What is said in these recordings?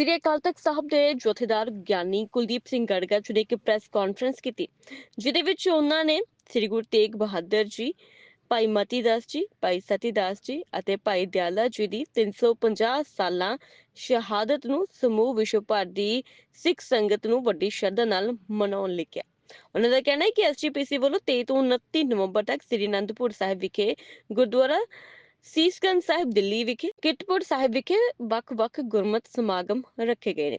ਸ੍ਰੀ ਅਕਾਲ ਤਖਤ ਸਾਹਿਬ ਦੇ ਜੋਥੇਦਾਰ ਗਿਆਨੀ ਕੁਲਦੀਪ ਸਿੰਘ ਗੜਗੜ ਨੇ ਇੱਕ ਪ੍ਰੈਸ ਕਾਨਫਰੰਸ ਕੀਤੀ, ਜਿਹਦੇ ਵਿੱਚ ਉਹਨਾਂ ਨੇ ਸ੍ਰੀ ਗੁਰੂ ਤੇਗ ਬਹਾਦਰ ਜੀ, ਭਾਈ ਮਤੀ ਦਾਸ ਜੀ, ਭਾਈ ਸਤੀ ਦਾਸ ਜੀ ਅਤੇ ਭਾਈ ਦਿਆਲਾ ਜੀ ਦੀ 350 ਸਾਲਾਂ ਸ਼ਹਾਦਤ ਨੂੰ ਸਮੂਹ ਵਿਸ਼ਵ ਭਰ ਦੀ ਸਿੱਖ ਸੰਗਤ ਨੂੰ ਵੱਡੀ ਸ਼ਰਧਾ ਨਾਲ ਮਨਾਉਣ ਲਈ ਕਿਹਾ। ਉਹਨਾਂ ਦਾ ਕਹਿਣਾ ਹੈ ਕਿ ਐਸਜੀਪੀਸੀ ਵੱਲੋਂ 23 ਤੋਂ 29 ਨਵੰਬਰ ਤੱਕ ਸ੍ਰੀ ਅਨੰਦਪੁਰ ਸਾਹਿਬ ਵਿਖੇ ਗੁਰਦੁਆਰਾ ਸੀਸਗੰਜ ਸਾਹਿਬ ਦਿੱਲੀ ਵਿਖੇ ਕਿਰਤਪੁਰ ਸਾਹਿਬ ਵਿਖੇ ਵੱਖ-ਵੱਖ ਗੁਰਮਤ ਸਮਾਗਮ ਰੱਖੇ ਗਏ ਨੇ।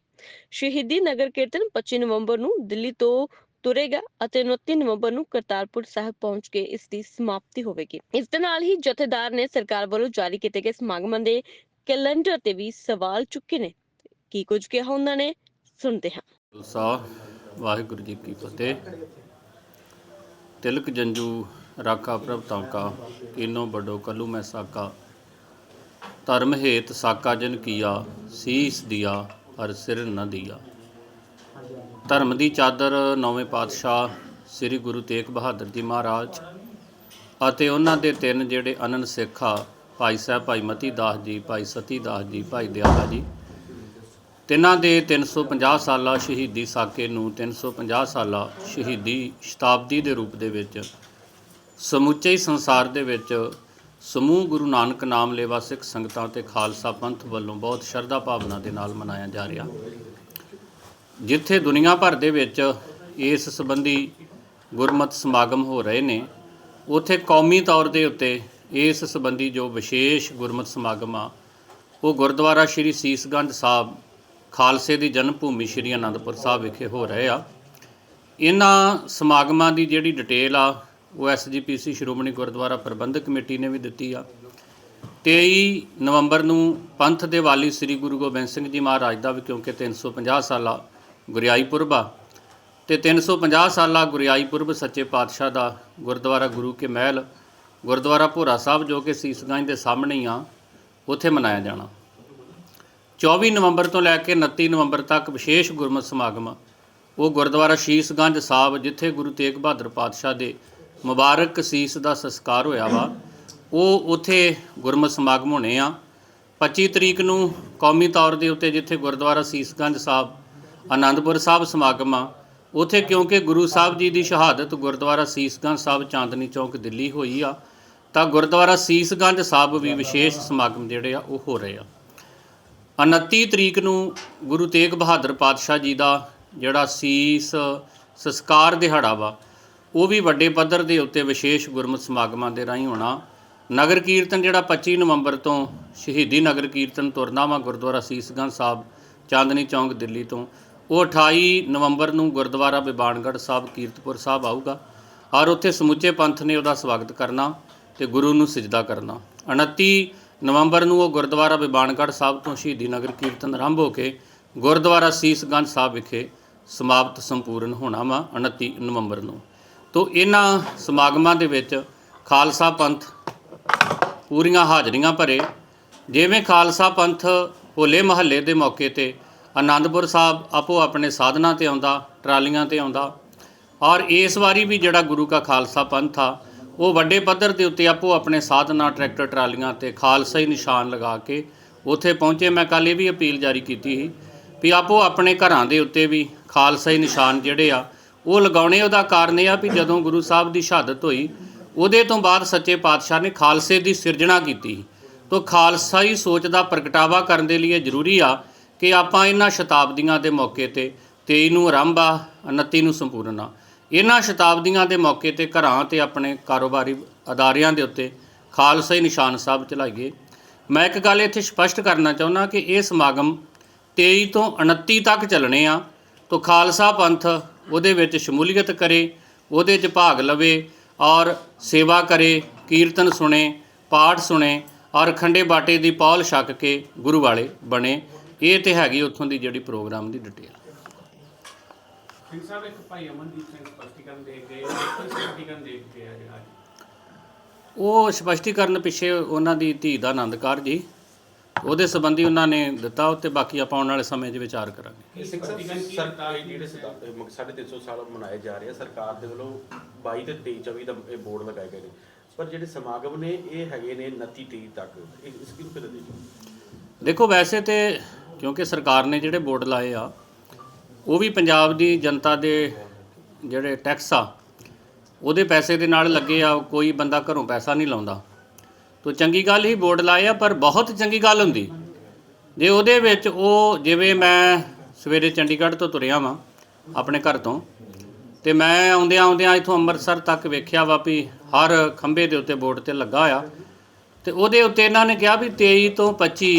ਸ਼ਹੀਦੀ ਨਗਰ ਕੀਰਤਨ 25 ਨਵੰਬਰ ਨੂੰ ਦਿੱਲੀ ਤੋਂ ਤੁਰੇਗਾ ਅਤੇ 29 ਨਵੰਬਰ ਨੂੰ ਕਰਤਾਰਪੁਰ ਸਾਹਿਬ ਪਹੁੰਚ ਕੇ ਇਸ ਦੀ ਸਮਾਪਤੀ ਹੋਵੇਗੀ। ਇਸ ਦੇ ਨਾਲ ਹੀ ਜਥੇਦਾਰ ਨੇ ਸਰਕਾਰ ਵੱਲੋਂ ਜਾਰੀ ਕੀਤੇ ਗਏ ਸਮਾਗਮਾਂ ਦੇ ਕੈਲੰਡਰ ਤੇ ਵੀ ਸਵਾਲ ਚੁੱਕੇ ਨੇ। ਕੀ ਕੁਝ ਕਿਹਾ ਉਹਨਾਂ ਨੇ? ਸੁਣਦੇ ਹਾਂ। ਖਾਲਸਾ, ਵਾਹਿਗੁਰੂ ਜੀ ਕੀ ਫਤਿਹ। ਤਿਲਕ ਜੰਜੂ ਰਾਖਾ ਪ੍ਰਭ ਤਾਂਕਾ, ਕੀਨੋ ਬਡੋ ਕਲੂ ਮੈਂ ਸਾਕਾ। ਧਰਮ ਹੇਤ ਸਾਕਾ ਜਨ ਕੀਆ, ਸੀਸ ਦਿਆ, ਹਰ ਸਿਰ ਨ ਦਿਆ। ਧਰਮ ਦੀ ਚਾਦਰ ਨੌਵੇਂ ਪਾਤਸ਼ਾਹ ਸ੍ਰੀ ਗੁਰੂ ਤੇਗ ਬਹਾਦਰ ਜੀ ਮਹਾਰਾਜ ਅਤੇ ਉਹਨਾਂ ਦੇ ਤਿੰਨ ਜਿਹੜੇ ਅਨੰਦ ਸਿੱਖ ਆ ਭਾਈ ਸਾਹਿਬ ਭਾਈ ਮਤੀ ਦਾਸ ਜੀ, ਭਾਈ ਸਤੀ ਦਾਸ ਜੀ, ਭਾਈ ਦਿਆਲਾ ਜੀ, ਤਿੰਨਾਂ ਦੇ 350 ਸਾਲਾ ਸ਼ਹੀਦੀ ਸਾਕੇ ਨੂੰ 350 ਸਾਲਾ ਸ਼ਹੀਦੀ ਸ਼ਤਾਬਦੀ ਦੇ ਰੂਪ ਦੇ ਵਿੱਚ ਸਮੁੱਚੇ ਸੰਸਾਰ ਦੇ ਵਿੱਚ ਸਮੂਹ ਗੁਰੂ ਨਾਨਕ ਨਾਮ ਲੇਵਾ ਸਿੱਖ ਸੰਗਤਾਂ ਤੇ ਖਾਲਸਾ ਪੰਥ ਵੱਲੋਂ ਬਹੁਤ ਸ਼ਰਧਾ ਭਾਵਨਾ ਦੇ ਨਾਲ ਮਨਾਇਆ ਜਾ ਰਿਹਾ। ਜਿੱਥੇ ਦੁਨੀਆ ਭਰ ਦੇ ਵਿੱਚ ਇਸ ਸੰਬੰਧੀ ਗੁਰਮਤ ਸਮਾਗਮ ਹੋ ਰਹੇ ਨੇ, ਉਥੇ ਕੌਮੀ ਤੌਰ ਦੇ ਉੱਤੇ ਇਸ ਸੰਬੰਧੀ ਜੋ ਵਿਸ਼ੇਸ਼ ਗੁਰਮਤ ਸਮਾਗਮ ਆ, ਉਹ ਗੁਰਦੁਆਰਾ ਸ਼੍ਰੀ ਸੀਸਗੰਜ ਸਾਹਿਬ, ਖਾਲਸੇ ਦੀ ਜਨਮ ਭੂਮੀ ਸ਼੍ਰੀ ਅਨੰਦਪੁਰ ਸਾਹਿਬ ਵਿਖੇ ਹੋ ਰਹੇ ਆ। ਇਹਨਾਂ ਸਮਾਗਮਾਂ ਦੀ ਜਿਹੜੀ ਡਿਟੇਲ ਆ ਉਹ ਐਸਜੀਪੀਸੀ ਸ਼੍ਰੋਮਣੀ ਗੁਰਦੁਆਰਾ ਪ੍ਰਬੰਧਕ ਕਮੇਟੀ ਨੇ ਵੀ ਦਿੱਤੀ ਆ। 23 ਨਵੰਬਰ ਨੂੰ ਪੰਥ ਦੇ ਵਾਲੀ ਸ੍ਰੀ ਗੁਰੂ ਗੋਬਿੰਦ ਸਿੰਘ ਜੀ ਮਹਾਰਾਜ ਦਾ ਵੀ ਕਿਉਂਕਿ 350 ਸਾਲਾ ਗੁਰਿਆਈ ਪੁਰਬ ਆ ਤੇ 350 ਸਾਲਾ ਗੁਰਿਆਈ ਪੁਰਬ ਸੱਚੇ ਪਾਤਸ਼ਾਹ ਦਾ ਗੁਰਦੁਆਰਾ ਗੁਰੂ ਕੇ ਮਹਿਲ, ਗੁਰਦੁਆਰਾ ਭੋਰਾ ਸਾਹਿਬ ਜੋ ਕਿ ਸੀਸਗੰਜ ਦੇ ਸਾਹਮਣੇ ਹੀ ਆ, ਉੱਥੇ ਮਨਾਇਆ ਜਾਣਾ। 24 ਨਵੰਬਰ ਤੋਂ ਲੈ ਕੇ 29 ਨਵੰਬਰ ਤੱਕ ਵਿਸ਼ੇਸ਼ ਗੁਰਮਤਿ ਸਮਾਗਮ ਉਹ ਗੁਰਦੁਆਰਾ ਸ਼ੀਸਗੰਜ ਸਾਹਿਬ ਜਿੱਥੇ ਗੁਰੂ ਤੇਗ ਬਹਾਦਰ ਪਾਤਸ਼ਾਹ ਦੇ ਮੁਬਾਰਕ ਸੀਸ ਦਾ ਸੰਸਕਾਰ ਹੋਇਆ ਵਾ। ਉਹ ਉਥੇ ਗੁਰਮਤ ਸਮਾਗਮ ਹੋਣੇ ਆ। 25 ਤਰੀਕ ਨੂੰ ਕੌਮੀ ਤੌਰ ਦੇ ਉੱਤੇ ਜਿੱਥੇ ਗੁਰਦੁਆਰਾ ਸੀਸਗੰਜ ਸਾਹਿਬ, ਆਨੰਦਪੁਰ ਸਾਹਿਬ ਸਮਾਗਮ ਆ, ਉਥੇ ਕਿਉਂਕਿ ਗੁਰੂ ਸਾਹਿਬ ਜੀ ਦੀ ਸ਼ਹਾਦਤ ਗੁਰਦੁਆਰਾ ਸੀਸਗੰਜ ਸਾਹਿਬ ਚਾਂਦਨੀ ਚੌਕ, ਦਿੱਲੀ ਹੋਈ ਆ, ਤਾਂ ਗੁਰਦੁਆਰਾ ਸੀਸਗੰਜ ਸਾਹਿਬ ਵੀ ਵਿਸ਼ੇਸ਼ ਸਮਾਗਮ ਜਿਹੜੇ ਆ ਉਹ ਹੋ ਰਹੇ ਆ। 29 ਤਰੀਕ ਨੂੰ ਗੁਰੂ ਤੇਗ ਬਹਾਦਰ ਪਾਤਸ਼ਾਹ ਜੀ ਦਾ ਜਿਹੜਾ ਸੀਸ ਸੰਸਕਾਰ ਦਿਹਾੜਾ ਵਾ ਉਹ ਵੀ ਵੱਡੇ ਪੱਧਰ ਦੇ ਉੱਤੇ ਵਿਸ਼ੇਸ਼ ਗੁਰਮਤਿ ਸਮਾਗਮਾਂ ਦੇ ਰਾਹੀਂ ਹੋਣਾ। ਨਗਰ ਕੀਰਤਨ ਜਿਹੜਾ 25 ਨਵੰਬਰ ਤੋਂ ਸ਼ਹੀਦੀ ਨਗਰ ਕੀਰਤਨ ਤੁਰਨਾ ਵਾ ਗੁਰਦੁਆਰਾ ਸੀਸਗੰਜ ਸਾਹਿਬ, ਚਾਂਦਨੀ ਚੌਂਕ, ਦਿੱਲੀ ਤੋਂ। ਉਹ 28 ਨਵੰਬਰ ਨੂੰ ਗੁਰਦੁਆਰਾ ਬਿਬਾਨਗੜ੍ਹ ਸਾਹਿਬ, ਕੀਰਤਪੁਰ ਸਾਹਿਬ ਆਊਗਾ। ਔਰ ਉੱਥੇ ਸਮੁੱਚੇ ਪੰਥ ਨੇ ਉਹਦਾ ਸਵਾਗਤ ਕਰਨਾ ਤੇ ਗੁਰੂ ਨੂੰ ਸਜਦਾ ਕਰਨਾ। 29 ਨਵੰਬਰ ਨੂੰ ਉਹ ਗੁਰਦੁਆਰਾ ਬਿਬਾਨਗੜ੍ਹ ਸਾਹਿਬ ਤੋਂ ਸ਼ਹੀਦੀ ਨਗਰ ਕੀਰਤਨ ਆਰੰਭ ਹੋ ਕੇ ਗੁਰਦੁਆਰਾ ਸੀਸਗੰਜ ਸਾਹਿਬ ਵਿਖੇ ਸਮਾਪਤ ਸੰਪੂਰਨ ਹੋਣਾ ਵਾ 29 ਨਵੰਬਰ ਨੂੰ। ਤੋਂ ਇਹਨਾਂ ਸਮਾਗਮਾਂ ਦੇ ਵਿੱਚ ਖਾਲਸਾ ਪੰਥ ਪੂਰੀਆਂ ਹਾਜ਼ਰੀਆਂ ਭਰੇ। ਜਿਵੇਂ ਖਾਲਸਾ ਪੰਥ ਹੋਲੇ ਮਹੱਲੇ ਦੇ ਮੌਕੇ ਤੇ ਆਨੰਦਪੁਰ ਸਾਹਿਬ ਆਪੋ ਆਪਣੇ ਸਾਧਨਾਂ ਤੇ ਆਉਂਦਾ, ਟਰਾਲੀਆਂ ਤੇ ਆਉਂਦਾ। ਔਰ ਇਸ ਵਾਰੀ ਵੀ ਜਿਹੜਾ ਗੁਰੂ ਕਾ ਖਾਲਸਾ ਪੰਥ ਆ, ਉਹ ਵੱਡੇ ਪੱਧਰ ਦੇ ਉੱਤੇ ਆਪੋ ਆਪਣੇ ਸਾਧਨਾਂ, ਟਰੈਕਟਰ, ਟਰਾਲੀਆਂ ਤੇ ਖਾਲਸਾ ਹੀ ਨਿਸ਼ਾਨ ਲਗਾ ਕੇ ਉੱਥੇ ਪਹੁੰਚੇ। ਮੈਂ ਕੱਲ ਇਹ ਵੀ ਅਪੀਲ ਜਾਰੀ ਕੀਤੀ ਸੀ ਵੀ ਆਪੋ ਆਪਣੇ ਘਰਾਂ ਦੇ ਉੱਤੇ ਵੀ ਖਾਲਸਾ ਹੀ ਨਿਸ਼ਾਨ ਜਿਹੜੇ ਆ ਉਹ ਲਗਾਉਣੇ ਉਹਦਾ ਕਾਰਨ ਇਹ ਆ ਵੀ ਜਦੋਂ ਗੁਰੂ ਸਾਹਿਬ ਦੀ ਸ਼ਹਾਦਤ ਹੋਈ, ਉਹਦੇ ਤੋਂ ਬਾਅਦ ਸੱਚੇ ਪਾਤਸ਼ਾਹ ਨੇ ਖਾਲਸੇ ਦੀ ਸਿਰਜਣਾ ਕੀਤੀ। ਤੋਂ ਖਾਲਸਾਈ ਸੋਚ ਦਾ ਪ੍ਰਗਟਾਵਾ ਕਰਨ ਦੇ ਲਈ ਇਹ ਜ਼ਰੂਰੀ ਆ ਕਿ ਆਪਾਂ ਇਹਨਾਂ ਸ਼ਤਾਬਦੀਆਂ ਦੇ ਮੌਕੇ ਤੇ 23 ਨੂੰ ਆਰੰਭ ਆ 29 ਨੂੰ ਸੰਪੂਰਨ ਆ। ਇਹਨਾਂ ਸ਼ਤਾਬਦੀਆਂ ਦੇ ਮੌਕੇ ਤੇ ਘਰਾਂ ਤੇ ਆਪਣੇ ਕਾਰੋਬਾਰੀ ਅਦਾਰਿਆਂ ਦੇ ਉੱਤੇ ਖਾਲਸਾ ਹੀ ਨਿਸ਼ਾਨ ਸਾਹਿਬ ਚਲਾਈਏ। ਮੈਂ ਇੱਕ ਗੱਲ ਇੱਥੇ ਸਪਸ਼ਟ ਕਰਨਾ ਚਾਹੁੰਦਾ ਕਿ ਇਹ ਸਮਾਗਮ 23 ਤੋਂ 29 ਤੱਕ ਚੱਲਣੇ ਆ। ਤੋਂ ਖਾਲਸਾ ਪੰਥ ਉਹਦੇ ਵਿੱਚ ਸ਼ਮੂਲੀਅਤ ਕਰੇ ਉਹਦੇ 'ਚ ਭਾਗ ਲਵੇ ਔਰ ਸੇਵਾ ਕਰੇ ਕੀਰਤਨ ਸੁਣੇ ਪਾਠ ਸੁਣੇ ਔਰ ਖੰਡੇ ਬਾਟੇ ਦੀ ਪੌਲ ਛਕ ਕੇ ਗੁਰੂ ਵਾਲੇ ਬਣੇ। ਇਹ ਤੇ ਹੈਗੀ ਉੱਥੋਂ ਦੀ ਜਿਹੜੀ ਪ੍ਰੋਗਰਾਮ ਦੀ ਡਿਟੇਲ ਸਿੰਘ ਸਾਹਿਬ ਇੱਕ ਭਾਈ ਅਮਨਦੀਪ ਸਿੰਘ ਸਪਸ਼ਟੀਕਰਨ ਦੇ ਗਏ ਕੀ ਸਪਸ਼ਟੀਕਰਨ ਦੇ ਕੇ ਆ ਜਿਹੜਾ ਉਹ ਸਪਸ਼ਟੀਕਰਨ ਪਿੱਛੇ ਉਹਨਾਂ ਦੀ ਧੀ ਦਾ ਆਨੰਦਕਾਰ ਜੀ। ਉਹਦੇ ਸੰਬੰਧੀ ਉਹਨਾਂ ਨੇ ਦਿੱਤਾ ਉੱਤੇ ਬਾਕੀ ਆਪਾਂ ਆਉਣ ਵਾਲੇ ਸਮੇਂ 'ਚ ਵਿਚਾਰ ਕਰਾਂਗੇ। ਕੀ ਸਿੰਘ ਸਾਹਿਬ ਸਪਸ਼ਟੀਕਰਨ ਕੀ ਸਰਕਾਰ ਦਿੱਤਾ ਜਿਹੜੇ ਸਦਾ- ਮੁਕ- ਸਾਢੇ 350 ਸਾਲ ਮਨਾਏ ਜਾ ਰਹੇ ਆ ਸਰਕਾਰ ਦੇ ਵੱਲੋਂ 22 ਤੇ 23 24 ਦਾ ਇਹ ਬੋਰਡ ਲਗਾਏ ਗਏ ਨੇ। ਪਰ ਜਿਹੜੇ ਸਮਾਗਮ ਨੇ ਇਹ ਹੈਗੇ ਨੇ 29 30 ਤੱਕ। ਇਹ ਇਸ ਕਿਉਂ ਕਿਤੇ ਦੇ ਦੇਖੋ ਵੈਸੇ ਤੇ ਕਿਉਂਕਿ ਸਰਕਾਰ ਨੇ ਜਿਹੜੇ ਬੋਰਡ ਲਾਏ ਆ ਉਹ ਵੀ ਪੰਜਾਬ ਦੀ ਜਨਤਾ ਦੇ ਜਿਹੜੇ ਟੈਕਸ ਆ ਉਹਦੇ ਪੈਸੇ ਦੇ ਨਾਲ ਲੱਗੇ ਆ ਕੋਈ ਬੰਦਾ ਘਰੋਂ ਪੈਸਾ ਨਹੀਂ ਲਾਉਂਦਾ। ਤੋ ਚੰਗੀ ਗੱਲ ਹੀ ਬੋਰਡ ਲਾਏ ਆ, ਪਰ ਬਹੁਤ ਚੰਗੀ ਗੱਲ ਹੁੰਦੀ। ਜੇ ਉਹਦੇ ਵਿੱਚ ਉਹ ਜਿਵੇਂ ਮੈਂ ਸਵੇਰੇ ਚੰਡੀਗੜ੍ਹ ਤੋਂ ਤੁਰਿਆ ਵਾਂ, ਆਪਣੇ ਘਰ ਤੋਂ, ਤੇ ਮੈਂ ਆਉਂਦਿਆਂ ਆਉਂਦਿਆਂ ਇਥੋਂ ਅੰਮ੍ਰਿਤਸਰ ਤੱਕ ਵੇਖਿਆ ਵਾ ਵੀ ਹਰ ਖੰਭੇ ਦੇ ਉੱਤੇ ਬੋਰਡ ਤੇ ਲੱਗਾ ਆ। ਤੇ ਉਹਦੇ ਉੱਤੇ ਇਹਨਾਂ ਨੇ ਕਿਹਾ ਵੀ 23 ਤੋਂ 25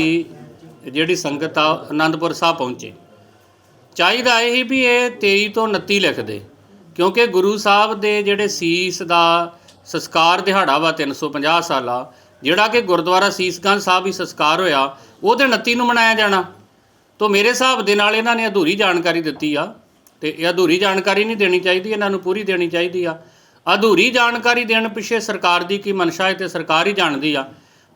ਜਿਹੜੀ ਸੰਗਤ ਆ ਆਨੰਦਪੁਰ ਸਾਹਿਬ ਪਹੁੰਚੇ। ਚਾਹੀਦਾ ਇਹ ਸੀ ਵੀ ਇਹ 23 ਤੋਂ 29 ਲਿਖ ਦੇ, ਕਿਉਂਕਿ ਗੁਰੂ ਸਾਹਿਬ ਦੇ ਜਿਹੜੇ ਸੀਸ ਦਾ ਸੰਸਕਾਰ ਦਿਹਾੜਾ ਵਾ 350 ਸਾਲਾ ਜਿਹੜਾ ਕਿ ਗੁਰਦੁਆਰਾ ਸੀਸਗੰਜ ਸਾਹਿਬ ਹੀ ਸੰਸਕਾਰ ਹੋਇਆ ਉਹਦੇ 29 ਨੂੰ ਮਨਾਇਆ ਜਾਣਾ। ਤੋਂ ਮੇਰੇ ਹਿਸਾਬ ਦੇ ਨਾਲ ਇਹਨਾਂ ਨੇ ਅਧੂਰੀ ਜਾਣਕਾਰੀ ਦਿੱਤੀ ਆ, ਤੇ ਇਹ ਅਧੂਰੀ ਜਾਣਕਾਰੀ ਨਹੀਂ ਦੇਣੀ ਚਾਹੀਦੀ, ਇਹਨਾਂ ਨੂੰ ਪੂਰੀ ਦੇਣੀ ਚਾਹੀਦੀ ਆ। ਅਧੂਰੀ ਜਾਣਕਾਰੀ ਦੇਣ ਪਿੱਛੇ ਸਰਕਾਰ ਦੀ ਕੀ ਮਨਸ਼ਾ ਹੈ ਤੇ ਸਰਕਾਰ ਹੀ ਜਾਣਦੀ ਆ।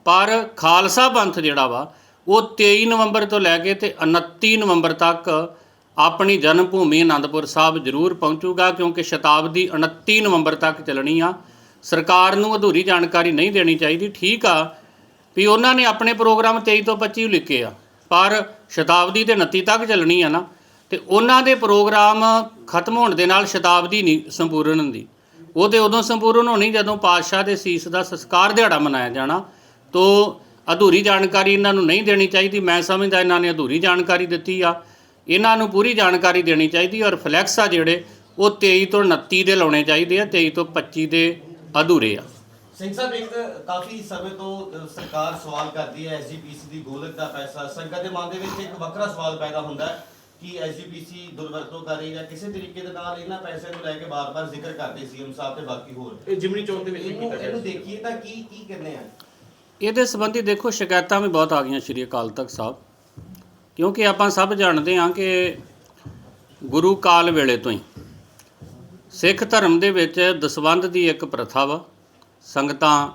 ਪਰ ਖਾਲਸਾ ਪੰਥ ਜਿਹੜਾ ਵਾ, ਉਹ 23 ਨਵੰਬਰ ਤੋਂ ਲੈ ਕੇ ਤੇ 29 ਨਵੰਬਰ ਤੱਕ ਆਪਣੀ ਜਨਮ ਭੂਮੀ ਆਨੰਦਪੁਰ ਸਾਹਿਬ ਜ਼ਰੂਰ ਪਹੁੰਚੂਗਾ, ਕਿਉਂਕਿ ਸ਼ਤਾਬਦੀ 29 ਨਵੰਬਰ ਤੱਕ ਚੱਲਣੀ ਆ। ਸਰਕਾਰ ਨੂੰ ਅਧੂਰੀ ਜਾਣਕਾਰੀ ਨਹੀਂ ਦੇਣੀ ਚਾਹੀਦੀ, ਠੀਕ ਆ, ਵੀ ਉਹਨਾਂ ਨੇ ਆਪਣੇ ਪ੍ਰੋਗਰਾਮ 23 ਤੋਂ 25 ਲਿਖੇ ਆ, ਪਰ ਸ਼ਤਾਬਦੀ ਤੇ 29 ਤੱਕ ਚੱਲਣੀ ਆ ਨਾ, ਤੇ ਉਹਨਾਂ ਦੇ ਪ੍ਰੋਗਰਾਮ ਖਤਮ ਹੋਣ ਦੇ ਨਾਲ ਸ਼ਤਾਬਦੀ ਨਹੀਂ ਸੰਪੂਰਨ ਹੁੰਦੀ। ਉਹ ਤੇ ਉਦੋਂ ਸੰਪੂਰਨ ਹੋਣੀ ਜਦੋਂ ਪਾਤਸ਼ਾਹ ਦੇ ਸੀਸ ਦਾ ਸੰਸਕਾਰ ਦਿਹਾੜਾ ਮਨਾਇਆ ਜਾਣਾ, ਤੋ ਅਧੂਰੀ ਜਾਣਕਾਰੀ ਇਹਨਾਂ ਨੂੰ ਨਹੀਂ ਦੇਣੀ ਚਾਹੀਦੀ, ਮੈਂ ਸਮਝਦਾ ਇਹਨਾਂ ਨੇ ਅਧੂਰੀ ਜਾਣਕਾਰੀ ਦਿੱਤੀ ਆ, ਇਹਨਾਂ ਨੂੰ ਪੂਰੀ ਜਾਣਕਾਰੀ ਦੇਣੀ ਚਾਹੀਦੀ, ਔਰ ਫਲੈਕਸ ਆ ਜਿਹੜੇ, ਉਹ 23 ਤੋਂ 29 ਦੇ ਲਾਉਣੇ ਚਾਹੀਦੇ ਆ 23 ਤੋਂ 25 ਦੇ ਅਧੂਰੇ ਆ। ਸਿੰਘ ਸਾਹਿਬ ਇੱਕ ਕਾਫੀ ਸਮੇਂ ਤੋਂ ਸਰਕਾਰ ਸਵਾਲ ਕਰਦੀ ਹੈ ਐਸਜੀਪੀਸੀ ਦੀ ਗੋਲਕ ਦਾ ਪੈਸਾ। ਸੰਗਤ ਦੇ ਮਨ ਦੇ ਵਿੱਚ ਇੱਕ ਵੱਖਰਾ ਸਵਾਲ ਪੈਦਾ ਹੁੰਦਾ ਹੈ ਕਿ ਐਸਜੀਪੀਸੀ ਦੁਰਵਰਤੋਂ ਕਰ ਰਹੀ ਹੈ ਕਿਸੇ ਤਰੀਕੇ ਦੇ ਨਾਲ ਇਹਨਾਂ ਪੈਸਿਆਂ ਨੂੰ ਲੈ ਕੇ ਬਾਰ-ਬਾਰ ਜ਼ਿਕਰ ਕਰਦੇ ਸੀਐਮ ਸਾਹਿਬ ਤੇ ਬਾਕੀ ਹੋਰ। ਇਹ ਜਿਮਨੀ ਚੌਕ ਦੇ ਵਿੱਚ ਇਹਨੂੰ ਕੀਤਾ ਇਹਨੂੰ ਗਿਆ ਦੇਖੀਏ ਤਾਂ ਕੀ ਕੀ ਕਰਨੇ ਆ? ਇਹਦੇ ਸੰਬੰਧੀ ਦੇਖੋ ਸ਼ਿਕਾਇਤਾਂ ਵੀ ਬਹੁਤ ਆ ਗਈਆਂ ਸ਼੍ਰੀ ਅਕਾਲ ਤਖਤ ਸਾਹਿਬ। ਕਿਉਂਕਿ ਆਪਾਂ ਸਭ ਜਾਣਦੇ ਹਾਂ ਕਿ ਗੁਰੂ ਕਾਲ ਵੇਲੇ ਤੋਂ ਹੀ ਸਿੱਖ ਧਰਮ ਦੇ ਵਿੱਚ ਦਸਵੰਧ ਦੀ ਇੱਕ ਪ੍ਰਥਾ ਵਾ। ਸੰਗਤਾਂ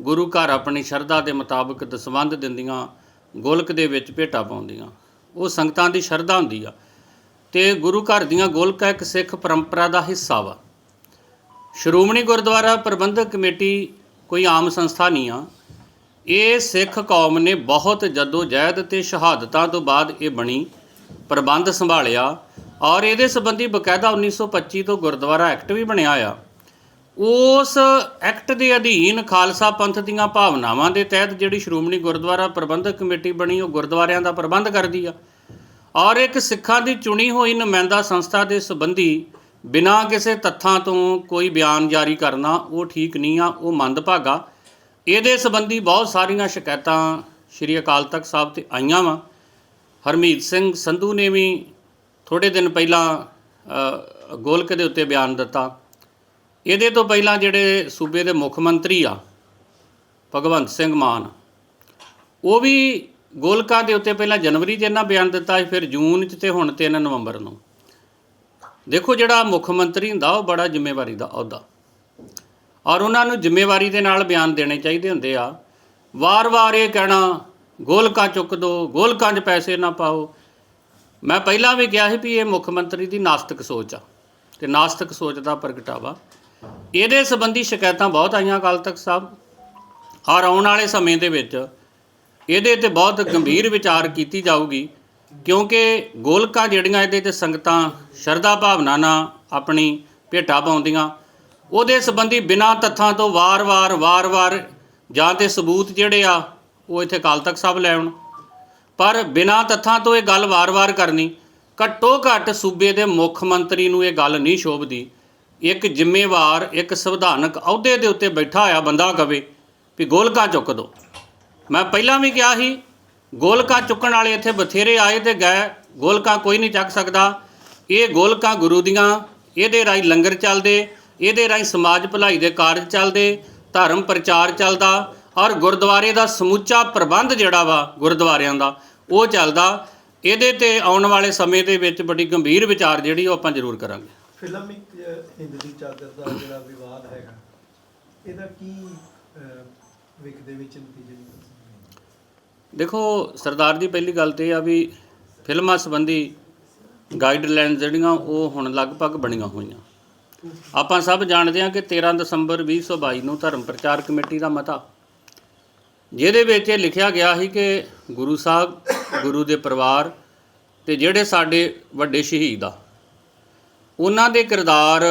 ਗੁਰੂ ਘਰ ਆਪਣੀ ਸ਼ਰਧਾ ਦੇ ਮੁਤਾਬਕ ਦਸਵੰਧ ਦਿੰਦੀਆਂ, ਗੋਲਕ ਦੇ ਵਿੱਚ ਭੇਟਾ ਪਾਉਂਦੀਆਂ। ਉਹ ਸੰਗਤਾਂ ਦੀ ਸ਼ਰਧਾ ਹੁੰਦੀ ਆ। ਤੇ ਗੁਰੂ ਘਰ ਦੀਆਂ ਗੋਲਕਾਂ ਇੱਕ ਸਿੱਖ ਪਰੰਪਰਾ ਦਾ ਹਿੱਸਾ ਵਾ। ਸ਼੍ਰੋਮਣੀ ਗੁਰਦੁਆਰਾ ਪ੍ਰਬੰਧਕ ਕਮੇਟੀ ਕੋਈ ਆਮ ਸੰਸਥਾ ਨਹੀਂ ਆ। ਇਹ ਸਿੱਖ ਕੌਮ ਨੇ ਬਹੁਤ ਜਹਿਦ ਤੇ ਸ਼ਹਾਦਤਾਂ ਤੋਂ ਬਾਅਦ ਇਹ ਬਣੀ, ਪ੍ਰਬੰਧ ਸੰਭਾਲਿਆ। ਔਰ ਇਹਦੇ ਸੰਬੰਧੀ ਬਕਾਇਦਾ 1925 ਤੋਂ ਗੁਰਦੁਆਰਾ ਐਕਟ ਵੀ ਬਣਿਆ ਆ। ਉਸ ਐਕਟ ਦੇ ਅਧੀਨ ਖਾਲਸਾ ਪੰਥ ਦੀਆਂ ਭਾਵਨਾਵਾਂ ਦੇ ਤਹਿਤ ਜਿਹੜੀ ਸ਼੍ਰੋਮਣੀ ਗੁਰਦੁਆਰਾ ਪ੍ਰਬੰਧਕ ਕਮੇਟੀ ਬਣੀ, ਉਹ ਗੁਰਦੁਆਰਿਆਂ ਦਾ ਪ੍ਰਬੰਧ ਕਰਦੀ ਆ। ਔਰ ਇੱਕ ਸਿੱਖਾਂ ਦੀ ਚੁਣੀ ਹੋਈ ਨੁਮਾਇੰਦਾ ਸੰਸਥਾ ਦੇ ਸੰਬੰਧੀ ਬਿਨਾਂ ਕਿਸੇ ਤੱਥਾਂ ਤੋਂ ਕੋਈ ਬਿਆਨ ਜਾਰੀ ਕਰਨਾ, ਉਹ ਠੀਕ ਨਹੀਂ ਆ, ਉਹ ਮੰਦਭਾਗਾ। ਇਹਦੇ ਸੰਬੰਧੀ ਬਹੁਤ ਸਾਰੀਆਂ ਸ਼ਿਕਾਇਤਾਂ ਸ਼੍ਰੀ ਅਕਾਲ ਤਖਤ ਸਾਹਿਬ ਤੇ ਆਈਆਂ ਵਾ। ਹਰਮੀਤ ਸਿੰਘ ਸੰਧੂ ਨੇ ਵੀ ਥੋੜੇ ਦਿਨ ਪਹਿਲਾਂ ਗੋਲਕ ਦੇ ਉੱਤੇ ਬਿਆਨ ਦਿੱਤਾ। ਇਹਦੇ ਤੋਂ ਪਹਿਲਾਂ ਜਿਹੜੇ ਸੂਬੇ ਦੇ ਮੁੱਖ ਮੰਤਰੀ ਆ, ਭਗਵੰਤ ਸਿੰਘ ਮਾਨ, ਉਹ ਵੀ ਗੋਲਕਾਂ ਦੇ ਉੱਤੇ ਪਹਿਲਾਂ ਜਨਵਰੀ 'ਚ ਇਹਨਾਂ ਬਿਆਨ ਦਿੱਤਾ ਫਿਰ ਜੂਨ 'ਚ ਤੇ ਹੁਣ 3 ਨਵੰਬਰ ਨੂੰ। ਦੇਖੋ ਜਿਹੜਾ ਮੁੱਖ ਮੰਤਰੀ ਹੁੰਦਾ, ਉਹ ਬੜਾ ਜ਼ਿੰਮੇਵਾਰੀ ਦਾ ਅਹੁਦਾ। ਔਰ ਉਹਨਾਂ ਨੂੰ ਜ਼ਿੰਮੇਵਾਰੀ ਦੇ ਨਾਲ ਬਿਆਨ ਦੇਣੇ ਚਾਹੀਦੇ ਹੁੰਦੇ ਆ। ਵਾਰ-ਵਾਰ ਇਹ ਕਹਿਣਾ, ਗੋਲਕਾਂ ਚੁੱਕ ਦਿਓ ਗੋਲਕਾਂ 'ਚ ਪੈਸੇ ਨਾ ਪਾਓ। ਮੈਂ ਪਹਿਲਾਂ ਵੀ ਕਿਹਾ ਸੀ ਵੀ ਇਹ ਮੁੱਖ ਮੰਤਰੀ ਦੀ ਨਾਸਤਿਕ ਸੋਚ ਆ ਤੇ ਨਾਸਤਿਕ ਸੋਚ ਦਾ ਪ੍ਰਗਟਾਵਾ। ਇਹਦੇ ਸੰਬੰਧੀ ਸ਼ਿਕਾਇਤਾਂ ਬਹੁਤ ਆਈਆਂ ਅਕਾਲ ਤਖਤ ਸਾਹਿਬ। ਔਰ ਆਉਣ ਵਾਲੇ ਸਮੇਂ ਦੇ ਵਿੱਚ ਇਹਦੇ ਤੇ ਬਹੁਤ ਗੰਭੀਰ ਵਿਚਾਰ ਕੀਤੀ ਜਾਊਗੀ, ਕਿਉਂਕਿ ਗੋਲਕਾਂ ਜਿਹੜੀਆਂ ਇਹਦੇ ਤੇ ਸੰਗਤਾਂ ਸ਼ਰਧਾ ਭਾਵਨਾ ਨਾਲ ਆਪਣੀ ਭੇਟਾ ਪਾਉਂਦੀਆਂ, ਉਹਦੇ ਸੰਬੰਧੀ ਬਿਨਾਂ ਤੱਥਾਂ ਤੋਂ ਵਾਰ-ਵਾਰ ਵਾਰ-ਵਾਰ ਜਾਂ ਤੇ ਸਬੂਤ ਜਿਹੜੇ ਆ, ਉਹ ਇੱਥੇ ਅਕਾਲ ਤਖਤ ਸਾਹਿਬ ਲੈ ਆਉਣ। ਪਰ ਬਿਨਾਂ ਤੱਥਾਂ ਤੋਂ ਇਹ ਗੱਲ ਵਾਰ-ਵਾਰ ਕਰਨੀ, ਘੱਟੋ ਘੱਟ ਸੂਬੇ ਦੇ ਮੁੱਖ ਮੰਤਰੀ ਨੂੰ ਇਹ ਗੱਲ ਨਹੀਂ ਸ਼ੋਭਦੀ। ਇੱਕ ਜ਼ਿੰਮੇਵਾਰ, ਇੱਕ ਸੰਵਿਧਾਨਕ ਅਹੁਦੇ ਦੇ ਉੱਤੇ ਬੈਠਾ ਹੋਇਆ ਬੰਦਾ ਕਵੇ ਵੀ ਗੋਲਕਾਂ ਚੁੱਕ ਦੋ। ਮੈਂ ਪਹਿਲਾਂ ਵੀ ਕਿਹਾ ਸੀ, ਗੋਲਕਾਂ ਚੁੱਕਣ ਵਾਲੇ ਇੱਥੇ ਬਥੇਰੇ ਆਏ ਤੇ ਗਏ, ਗੋਲਕਾਂ ਕੋਈ ਨਹੀਂ ਚੱਕ ਸਕਦਾ। ਇਹ ਗੋਲਕਾਂ ਗੁਰੂ ਦੀਆਂ, ਇਹਦੇ ਰਾਹੀਂ ਲੰਗਰ ਚੱਲਦੇ, ਇਹਦੇ ਰਾਹੀਂ ਸਮਾਜ ਭਲਾਈ ਦੇ ਕਾਰਜ ਚੱਲਦੇ, ਧਰਮ ਪ੍ਰਚਾਰ ਚੱਲਦਾ ਔਰ ਗੁਰਦੁਆਰੇ ਦਾ ਸਮੁੱਚਾ ਪ੍ਰਬੰਧ ਜਿਹੜਾ ਵਾ ਗੁਰਦੁਆਰਿਆਂ ਦਾ ਉਹ ਚੱਲਦਾ। ਇਹਦੇ ਤੇ ਆਉਣ ਵਾਲੇ ਸਮੇਂ ਦੇ ਵਿੱਚ ਬੜੀ ਗੰਭੀਰ ਵਿਚਾਰ ਜਿਹੜੀ ਉਹ ਆਪਾਂ ਜ਼ਰੂਰ ਕਰਾਂਗੇ। ਫਿਲਮ ਇੱਕ ਅ, ਹਿੰਦ ਦੀ ਚਾਦਰ ਦਾ ਜਿਹੜਾ ਵਿਵਾਦ ਹੈਗਾ ਇਹਦਾ ਕੀ ਅ, ਵਿਕ ਦੇ ਵਿੱਚ ਨਤੀਜੇ ਨਿਕਲ ਦੇਖੋ ਸਰਦਾਰ ਜੀ ਪਹਿਲੀ ਗੱਲ ਤੇ ਆ ਵੀ ਫਿਲਮਾਂ ਸੰਬੰਧੀ ਗਾਈਡਲਾਈਨਸ ਜਿਹੜੀਆਂ ਉਹ ਹੁਣ ਲਗਭਗ ਬਣੀਆਂ ਹੋਈਆਂ। ਆਪਾਂ ਸਭ ਜਾਣਦੇ ਹਾਂ ਕਿ 13 ਦਸੰਬਰ 2022 ਨੂੰ ਧਰਮ ਪ੍ਰਚਾਰ ਕਮੇਟੀ ਦਾ ਮਤਾ ਜਿਹਦੇ ਵਿੱਚ ਇਹ ਲਿਖਿਆ ਗਿਆ ਸੀ ਕਿ ਗੁਰੂ ਸਾਹਿਬ, ਗੁਰੂ ਦੇ ਪਰਿਵਾਰ ਤੇ ਜਿਹੜੇ ਸਾਡੇ ਵੱਡੇ ਸ਼ਹੀਦ ਆ, ਉਹਨਾਂ ਦੇ ਕਿਰਦਾਰ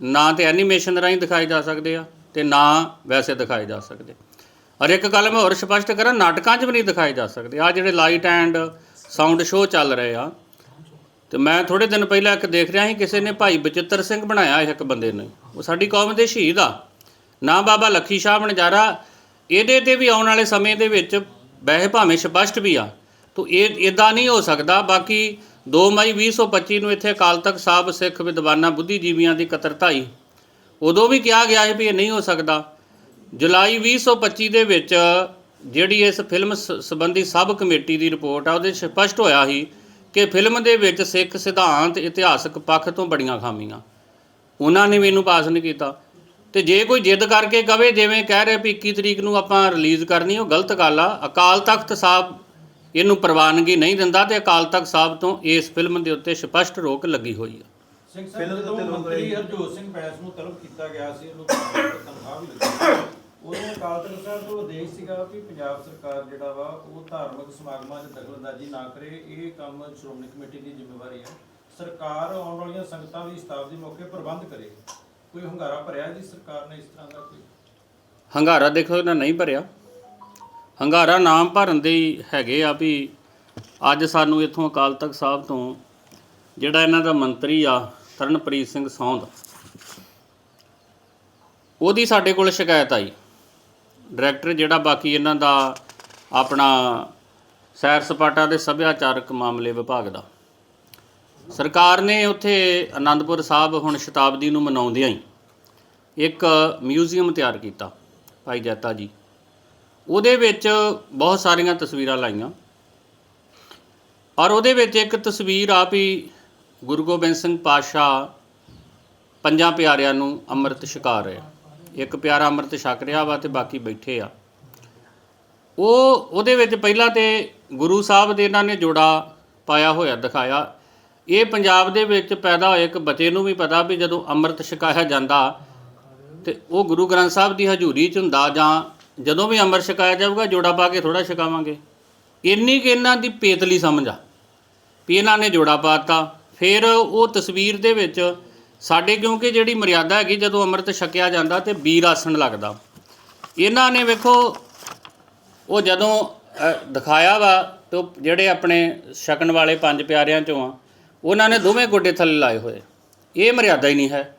ਨਾ ਤੇ ਐਨੀਮੇਸ਼ਨ ਰਾਹੀਂ ਦਿਖਾਏ ਜਾ ਸਕਦੇ ਆ ਤੇ ਨਾ ਵੈਸੇ ਦਿਖਾਏ ਜਾ ਸਕਦੇ। ਔਰ ਇੱਕ ਗੱਲ ਮੈਂ ਹੋਰ ਸਪਸ਼ਟ ਕਰਾਂ, ਨਾਟਕਾਂ 'ਚ ਵੀ ਨਹੀਂ ਦਿਖਾਏ ਜਾ ਸਕਦੇ। ਆ ਜਿਹੜੇ ਲਾਈਟ ਐਂਡ ਸਾਊਂਡ ਸ਼ੋਅ ਚੱਲ ਰਹੇ ਆ, ਤੇ ਮੈਂ ਥੋੜੇ ਦਿਨ ਪਹਿਲਾਂ ਇੱਕ ਦੇਖ ਰਿਹਾ ਸੀ, ਕਿਸੇ ਨੇ ਭਾਈ ਬਚਿੱਤਰ ਸਿੰਘ ਬਣਾਇਆ ਇੱਕ ਬੰਦੇ ਨੇ। ਉਹ ਸਾਡੀ ਕੌਮ ਦੇ ਸ਼ਹੀਦ ਆ। ਨਾ ਬਾਬਾ ਲੱਖੀ ਸ਼ਾਹ ਬਣਜਾਰਾ ਇਹਦੇ ਤੇ ਵੀ ਆਉਣ ਵਾਲੇ ਸਮੇਂ ਦੇ ਵਿੱਚ ਵੈਸੇ ਭਾਵੇਂ ਸਪਸ਼ਟ ਵੀ ਆ। ਤੋ ਇਹ ਇਦਾਂ ਨਹੀਂ ਹੋ ਸਕਦਾ। ਬਾਕੀ 2 ਮਈ 2025 ਨੂੰ ਇੱਥੇ ਅਕਾਲ ਤਖਤ ਸਾਹਿਬ, ਸਿੱਖ ਵਿਦਵਾਨਾਂ, ਬੁੱਧੀਜੀਵੀਆਂ ਦੀ ਕਤਰਤਾਈ ਉਦੋਂ ਵੀ ਕਿਹਾ ਗਿਆ ਹੈ ਵੀ ਇਹ ਨਹੀਂ ਹੋ ਸਕਦਾ। ਜੁਲਾਈ 2025 ਦੇ ਵਿੱਚ ਜਿਹੜੀ ਇਸ ਫਿਲਮ ਸ- ਸੰਬੰਧੀ ਸਬ ਕਮੇਟੀ ਦੀ ਰਿਪੋਰਟ ਆ, ਉਹਦੇ 'ਚ ਸਪਸ਼ਟ ਹੋਇਆ ਸੀ ਕਿ ਫਿਲਮ ਦੇ ਵਿੱਚ ਸਿੱਖ ਸਿਧਾਂਤ, ਇਤਿਹਾਸਕ ਪੱਖ ਤੋਂ ਬੜੀਆਂ ਖਾਮੀਆਂ। ਉਹਨਾਂ ਨੇ ਵੀ ਇਹਨੂੰ ਪਾਸ ਨਹੀਂ ਕੀਤਾ। ਤੇ ਜੇ ਕੋਈ ਜਿੱਦ ਕਰਕੇ ਕਵੇ ਜਿਵੇਂ ਕਹਿ ਰਹੇ ਵੀ 21 ਤਰੀਕ ਨੂੰ ਆਪਾਂ ਰਿਲੀਜ਼ ਕਰਨੀ ਉਹ ਗਲਤ ਗੱਲ ਆ। ਅਕਾਲ ਤਖਤ ਸਾਹਿਬ ਇਹਨੂੰ ਪ੍ਰਵਾਨਗੀ ਨਹੀਂ ਦਿੰਦਾ ਤੇ ਅਕਾਲ ਤਖਤ ਸਾਹਿਬ ਤੋਂ ਇਸ ਫਿਲਮ ਦੇ ਉੱਤੇ ਸਪਸ਼ਟ ਰੋਕ ਲੱਗੀ ਹੋਈ ਆ। ਸਿੰਘ ਫਿਲਮ ਸਾਹਿਬ ਦੇ ਜਦੋਂ ਉੱਤੇ ਲੋਕ ਮੰਤਰੀ ਰਹੇ। ਹਰਜੋਤ ਸਿੰਘ ਬੈਂਸ ਨੂੰ ਤਲਬ ਕੀਤਾ ਗਿਆ ਸੀ ਉਹਨੂੰ ਤਨਖਾਹ ਵੀ ਲੱਗੀ ਉਦੋਂ ਅਕਾਲ ਤਖਤ ਸਾਹਿਬ ਤੋਂ ਆਦੇਸ਼ ਸੀਗਾ ਵੀ ਪੰਜਾਬ ਸਰਕਾਰ ਜਿਹੜਾ ਵਾ ਉਹ ਧਾਰਮਿਕ ਸਮਾਗਮਾਂ 'ਚ ਦਖਲਅੰਦਾਜ਼ੀ ਨਾ ਕਰੇ। ਇਹ ਕੰਮ ਸ਼੍ਰੋਮਣੀ ਕਮੇਟੀ ਦੀ ਜ਼ਿੰਮੇਵਾਰੀ ਹੈ। ਸਰਕਾਰ ਆਉਣ ਵਾਲੀਆਂ ਸੰਗਤਾਂ ਦੀ ਸ਼ਤਾਬਦੀ ਮੌਕੇ ਪ੍ਰਬੰਧ ਕਰੇ। ਕੋਈ ਹੰਗਾਰਾ ਭਰਿਆ ਜੀ ਸਰਕਾਰ ਨੇ ਇਸ ਤਰ੍ਹਾਂ ਦਾ ਕੋਈ? ਹੰਗਾਰਾ ਦੇਖੋ, ਇਹਨਾਂ ਨਹੀਂ ਭਰਿਆ। ਹੰਗਾਰਾ ਨਾਮ ਭਰਨ ਦੇ ਹੀ ਹੈਗੇ ਆ ਵੀ ਅੱਜ ਸਾਨੂੰ ਇੱਥੋਂ ਅਕਾਲ ਤਖਤ ਸਾਹਿਬ ਤੋਂ ਜਿਹੜਾ ਇਹਨਾਂ ਦਾ ਮੰਤਰੀ ਆ, ਤਰਨਪ੍ਰੀਤ ਸਿੰਘ ਸੌਂਦ, ਉਹਦੀ ਸਾਡੇ ਕੋਲ ਸ਼ਿਕਾਇਤ ਆਈ। ਡਾਇਰੈਕਟਰ ਜਿਹੜਾ ਬਾਕੀ ਇਹਨਾਂ ਦਾ ਆਪਣਾ ਸੈਰ ਸਪਾਟਾ ਦੇ ਸੱਭਿਆਚਾਰਕ ਮਾਮਲੇ ਵਿਭਾਗ ਦਾ। ਸਰਕਾਰ ਨੇ ਉੱਥੇ ਆਨੰਦਪੁਰ ਸਾਹਿਬ ਹੁਣ ਸ਼ਤਾਬਦੀ ਨੂੰ ਮਨਾਉਂਦਿਆਂ ਹੀ ਇੱਕ ਮਿਊਜ਼ੀਅਮ ਤਿਆਰ ਕੀਤਾ, ਭਾਈ ਜੈਤਾ ਜੀ। ਉਹਦੇ ਵਿੱਚ ਬਹੁਤ ਸਾਰੀਆਂ ਤਸਵੀਰਾਂ ਲਾਈਆਂ। ਔਰ ਉਹਦੇ ਵਿੱਚ ਇੱਕ ਤਸਵੀਰ ਆ ਵੀ ਗੁਰੂ ਗੋਬਿੰਦ ਸਿੰਘ ਪਾਤਸ਼ਾਹ ਪੰਜਾਂ ਪਿਆਰਿਆਂ ਨੂੰ ਅੰਮ੍ਰਿਤ ਛਕਾ ਰਿਹਾ ਇੱਕ ਪਿਆਰਾ ਅੰਮ੍ਰਿਤ ਛਕ ਰਿਹਾ ਵਾ ਤੇ ਬਾਕੀ ਬੈਠੇ ਆ। ਉਹ ਉਹਦੇ ਵਿੱਚ ਪਹਿਲਾਂ ਤੇ ਗੁਰੂ ਸਾਹਿਬ ਦੇ ਇਹਨਾਂ ਨੇ ਜੋੜਾ ਪਾਇਆ ਹੋਇਆ, ਦਿਖਾਇਆ। ਇਹ ਪੰਜਾਬ ਦੇ ਵਿੱਚ ਪੈਦਾ ਹੋਏ ਇੱਕ ਬੱਚੇ ਨੂੰ ਵੀ ਪਤਾ ਵੀ ਜਦੋਂ ਅੰਮ੍ਰਿਤ ਛਕਾਇਆ ਜਾਂਦਾ ਤੇ ਉਹ ਗੁਰੂ ਗ੍ਰੰਥ ਸਾਹਿਬ ਦੀ ਹਜ਼ੂਰੀ 'ਚ ਹੁੰਦਾ ਜਾਂ ਜਦੋਂ ਵੀ ਅੰਮ੍ਰਿਤ ਛਕਾਇਆ ਜਾਊਗਾ, ਜੋੜਾ ਪਾ ਕੇ ਥੋੜਾ ਛਕਾਵਾਂਗੇ। ਇੰਨੀ ਕਿ ਇਹਨਾਂ ਦੀ ਪੇਤਲੀ ਸਮਝ ਆ ਵੀ ਇਹਨਾਂ ਨੇ ਜੋੜਾ ਪਾਤਾ ਫਿਰ ਉਹ ਤਸਵੀਰ ਦੇ ਵਿੱਚ ਸਾਡੇ ਕਿਉਂਕਿ ਜਿਹੜੀ ਮਰਿਆਦਾ ਹੈਗੀ, ਜਦੋਂ ਅੰਮ੍ਰਿਤ ਛਕਿਆ ਜਾਂਦਾ ਤੇ ਵੀਰ ਆਸਣ ਲੱਗਦਾ। ਇਹਨਾਂ ਨੇ ਵੇਖੋ, ਉਹ ਜਦੋਂ ਦਿਖਾਇਆ ਵਾ ਤੇ ਉਹ ਜਿਹੜੇ ਆਪਣੇ ਛਕਣ ਵਾਲੇ ਪੰਜ ਪਿਆਰਿਆਂ ਚੋਂ ਆ ਉਹਨਾਂ ਨੇ ਦੋਵੇਂ ਗੋਡੇ ਥੱਲੇ ਲਾਏ ਹੋਏ। ਇਹ ਮਰਿਆਦਾ ਹੀ ਨਹੀਂ ਹੈ।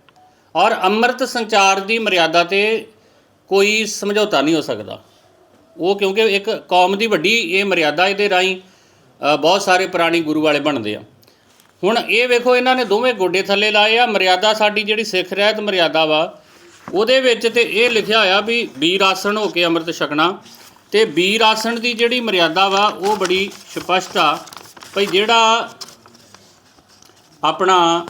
ਔਰ ਅੰਮ੍ਰਿਤ ਸੰਚਾਰ ਦੀ ਮਰਿਆਦਾ ਤੇ ਕੋਈ ਸਮਝੌਤਾ ਨਹੀਂ ਹੋ ਸਕਦਾ। ਉਹ ਕਿਉਂਕਿ ਇੱਕ ਕੌਮ ਦੀ ਵੱਡੀ ਇਹ ਮਰਿਆਦਾ ਇਹਦੇ ਰਾਹੀਂ ਬਹੁਤ ਸਾਰੇ ਪੁਰਾਣੀ ਗੁਰੂ ਵਾਲੇ ਬਣਦੇ ਆ। ਹੁਣ ਇਹ ਵੇਖੋ, ਇਹਨਾਂ ਨੇ ਦੋਵੇਂ ਗੋਡੇ ਥੱਲੇ ਲਾਏ ਆ। ਮਰਿਆਦਾ ਸਾਡੀ ਜਿਹੜੀ ਸਿੱਖ ਰਹਿਤ ਮਰਿਆਦਾ ਵਾ, ਉਹਦੇ ਵਿੱਚ ਤੇ ਇਹ ਲਿਖਿਆ ਹੋਇਆ ਵੀ ਵੀਰ ਆਸਣ ਹੋ ਕੇ ਅੰਮ੍ਰਿਤ ਛਕਣਾ। ਤੇ ਵੀਰ ਆਸਣ ਦੀ ਜਿਹੜੀ ਮਰਿਆਦਾ ਵਾ, ਉਹ ਬੜੀ ਸਪਸ਼ਟ ਆ। ਭਈ ਜਿਹੜਾ ਆਪਣਾ